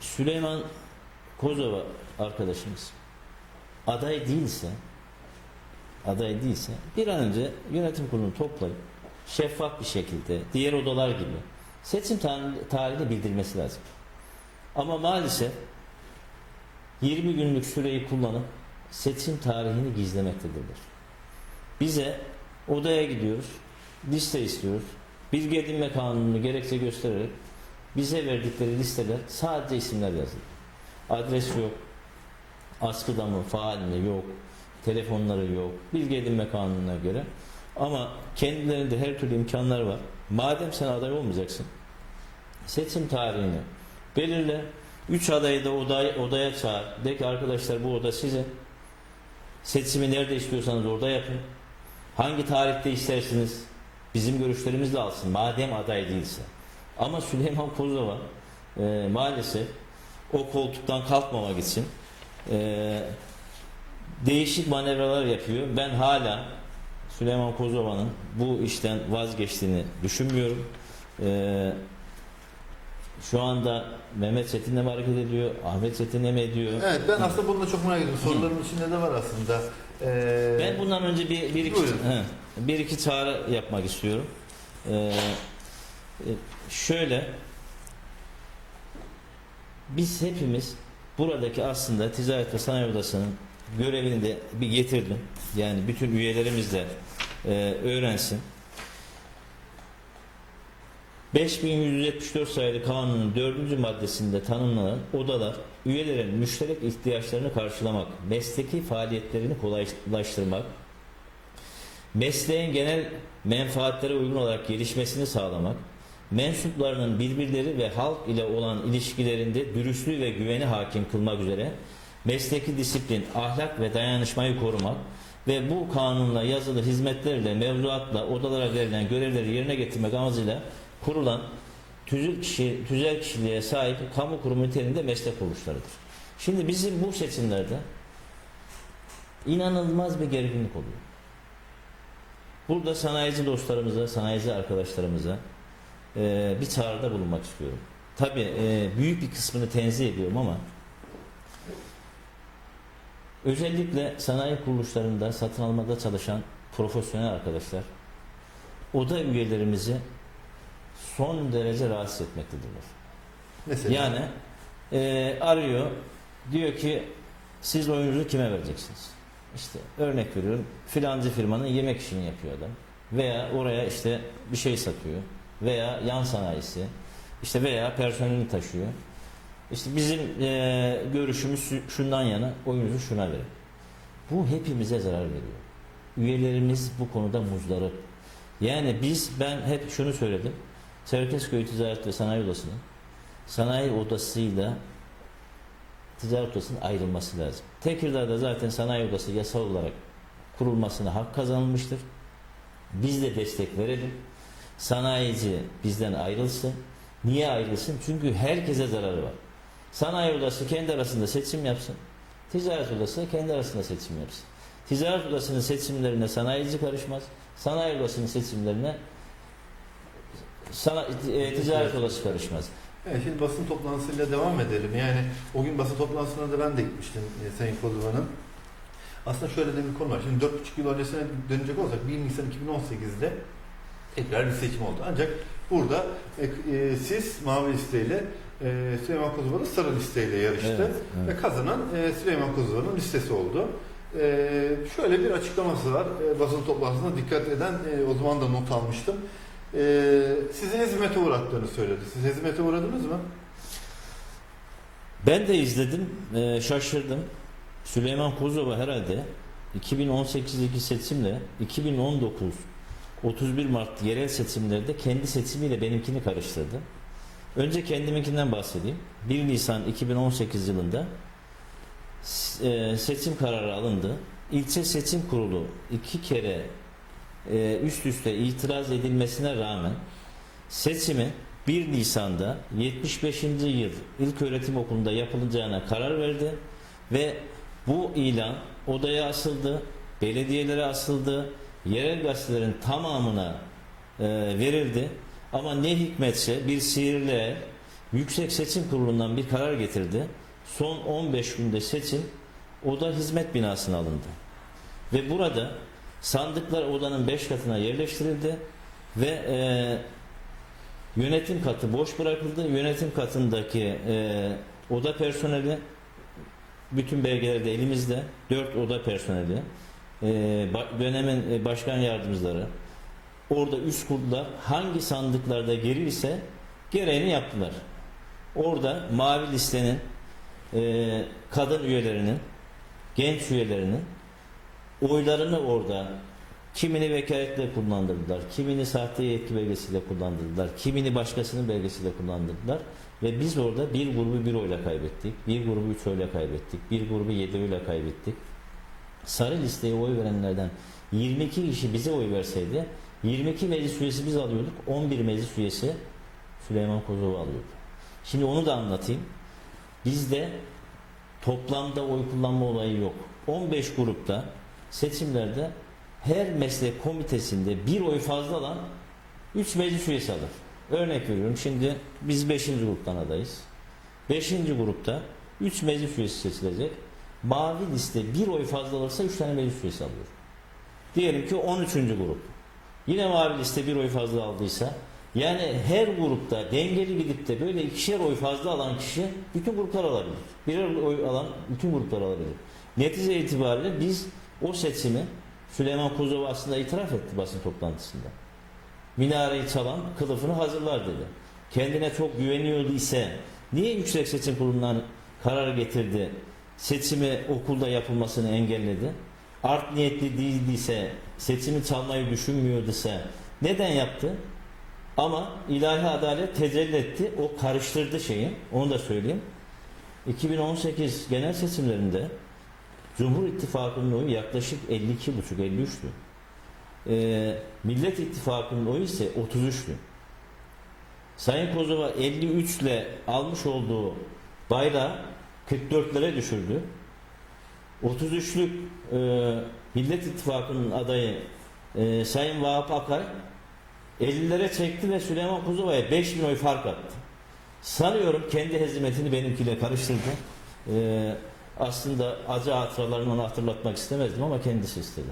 Süleyman Kozova arkadaşımız aday değilse aday değilse bir an önce yönetim kurulunu toplayıp şeffaf bir şekilde diğer odalar gibi seçim tar- tarihini bildirmesi lazım. Ama maalesef 20 günlük süreyi kullanıp seçim tarihini gizlemektedirler. Bize odaya gidiyoruz, liste istiyoruz. Bilgi edinme kanununu gerekçe göstererek bize verdikleri listeler sadece isimler yazılı. Adres yok, askıda mı, faal mi yok, telefonları yok, bilgi edinme kanununa göre. Ama kendilerinde her türlü imkanlar var. Madem sen aday olmayacaksın, seçim tarihini belirle. Üç adayı da odaya, odaya çağır. De ki arkadaşlar bu oda size. Seçimi nerede istiyorsanız orada yapın. Hangi tarihte istersiniz? Bizim görüşlerimizi de alsın. Madem aday değilse. Ama Süleyman Kozova e, maalesef o koltuktan kalkmamak için e, değişik manevralar yapıyor. Ben hala Süleyman Kozova'nın bu işten vazgeçtiğini düşünmüyorum. E, şu anda Mehmet Çetin'le mi hareket ediyor? Ahmet Çetin'le mi ediyor? Evet ben aslında bunu da çok merak ediyorum. Sorularımın içinde de var aslında. Ee, Ben bundan önce bir, bir iki he, bir iki çağrı yapmak istiyorum. Ee, şöyle biz hepimiz buradaki aslında Ticaret ve Sanayi Odası'nın görevini de bir getirdim. Yani bütün üyelerimiz de e, öğrensin. 5174 sayılı kanunun 4. maddesinde tanımlanan odalar üyelerin müşterek ihtiyaçlarını karşılamak, mesleki faaliyetlerini kolaylaştırmak, mesleğin genel menfaatlere uygun olarak gelişmesini sağlamak, mensuplarının birbirleri ve halk ile olan ilişkilerinde dürüstlüğü ve güveni hakim kılmak üzere mesleki disiplin, ahlak ve dayanışmayı korumak ve bu kanunla yazılı hizmetlerle, mevzuatla odalara verilen görevleri yerine getirmek amacıyla kurulan tüzel, kişi, tüzel kişiliğe sahip kamu kurumu niteliğinde meslek kuruluşlarıdır. Şimdi bizim bu seçimlerde inanılmaz bir gerginlik oluyor. Burada sanayici dostlarımıza, sanayici arkadaşlarımıza e, bir çağrıda bulunmak istiyorum. Tabii e, büyük bir kısmını tenzih ediyorum ama özellikle sanayi kuruluşlarında satın almada çalışan profesyonel arkadaşlar oda üyelerimizi son derece rahatsız etmektedirler. mesela Yani e, arıyor diyor ki siz oyununuzu kime vereceksiniz? İşte örnek veriyorum filancı firmanın yemek işini yapıyor adam. Veya oraya işte bir şey satıyor. Veya yan sanayisi. işte veya personelini taşıyor. İşte bizim e, görüşümüz şu- şundan yana oyunuzu şuna verin. Bu hepimize zarar veriyor. Üyelerimiz bu konuda muzdarip. Yani biz ben hep şunu söyledim. Çerkezköy Ticaret ve Sanayi Odası'nın sanayi odasıyla ticaret odasının ayrılması lazım. Tekirdağ'da zaten sanayi odası yasal olarak kurulmasına hak kazanılmıştır. Biz de destek verelim. Sanayici bizden ayrılsın. Niye ayrılsın? Çünkü herkese zararı var. Sanayi odası kendi arasında seçim yapsın. Ticaret odası da kendi arasında seçim yapsın. Ticaret odasının seçimlerine sanayici karışmaz. Sanayi odasının seçimlerine sana, e, ticaret odası karışmaz. Evet, şimdi basın toplantısıyla devam edelim. Yani o gün basın toplantısına da ben de gitmiştim e, Sayın Kozova'nın. Aslında şöyle de bir konu var. Şimdi 4,5 yıl öncesine dönecek olsak 1 Nisan 2018'de tekrar bir seçim oldu. Ancak burada e, e, siz mavi listeyle e, Süleyman da sarı listeyle yarıştı. Evet, evet. Ve kazanan e, Süleyman Kozova'nın listesi oldu. E, şöyle bir açıklaması var. E, basın toplantısına dikkat eden e, o zaman da not almıştım. E, sizi hezimete uğrattığını söyledi. Siz hezimete uğradınız mı? Ben de izledim, e, şaşırdım. Süleyman Kozova herhalde 2018'deki seçimle 2019 31 Mart yerel seçimlerde kendi seçimiyle benimkini karıştırdı. Önce kendiminkinden bahsedeyim. 1 Nisan 2018 yılında e, seçim kararı alındı. İlçe Seçim Kurulu iki kere e, üst üste itiraz edilmesine rağmen seçimi 1 Nisan'da 75. yıl İlköğretim Okulu'nda yapılacağına karar verdi ve bu ilan odaya asıldı, belediyelere asıldı, yerel gazetelerin tamamına e, verildi. Ama ne hikmetse bir sihirle Yüksek Seçim Kurulu'ndan bir karar getirdi. Son 15 günde seçim oda hizmet binasına alındı. Ve burada sandıklar odanın 5 katına yerleştirildi ve e, yönetim katı boş bırakıldı. Yönetim katındaki e, oda personeli bütün belgeler de elimizde. 4 oda personeli dönemin e, başkan yardımcıları orada üst kurdular. Hangi sandıklarda geri ise gereğini yaptılar. Orada mavi listenin e, kadın üyelerinin genç üyelerinin oylarını orada kimini vekaletle kullandırdılar, kimini sahte yetki belgesiyle kullandırdılar, kimini başkasının belgesiyle kullandırdılar ve biz orada bir grubu bir oyla kaybettik, bir grubu üç oyla kaybettik, bir grubu yedi oyla kaybettik. Sarı listeye oy verenlerden 22 kişi bize oy verseydi 22 meclis üyesi biz alıyorduk, 11 meclis üyesi Süleyman Kozova alıyordu. Şimdi onu da anlatayım. Bizde toplamda oy kullanma olayı yok. 15 grupta seçimlerde her meslek komitesinde bir oy fazla alan 3 meclis üyesi alır. Örnek veriyorum şimdi biz 5. gruptan adayız. 5. grupta 3 meclis üyesi seçilecek. Mavi liste bir oy fazla alırsa 3 tane meclis üyesi alıyor. Diyelim ki 13. grup. Yine mavi liste bir oy fazla aldıysa yani her grupta dengeli gidip de böyle ikişer oy fazla alan kişi bütün gruplar alabilir. Birer oy alan bütün gruplar alabilir. Netice itibariyle biz o seçimi Süleyman Kozova aslında itiraf etti basın toplantısında. Minareyi çalan kılıfını hazırlar dedi. Kendine çok güveniyordu ise niye Yüksek Seçim Kurulu'ndan karar getirdi? Seçimi okulda yapılmasını engelledi. Art niyetli değildiyse, seçimi çalmayı düşünmüyorduysa neden yaptı? Ama ilahi adalet tecelli etti. O karıştırdı şeyi. Onu da söyleyeyim. 2018 genel seçimlerinde Cumhur İttifakı'nın oyu yaklaşık 52,5-53'tü. Ee, Millet İttifakı'nın oyu ise 33'tü. Sayın Kozova 53 ile almış olduğu bayrağı 44'lere düşürdü. 33'lük e, Millet İttifakı'nın adayı e, Sayın Vahap Akay 50'lere çekti ve Süleyman Kozova'ya 5 bin oy fark attı. Sanıyorum kendi hezimetini benimkiyle karıştırdı. E, aslında acı hatıralarını ona hatırlatmak istemezdim ama kendisi istedi.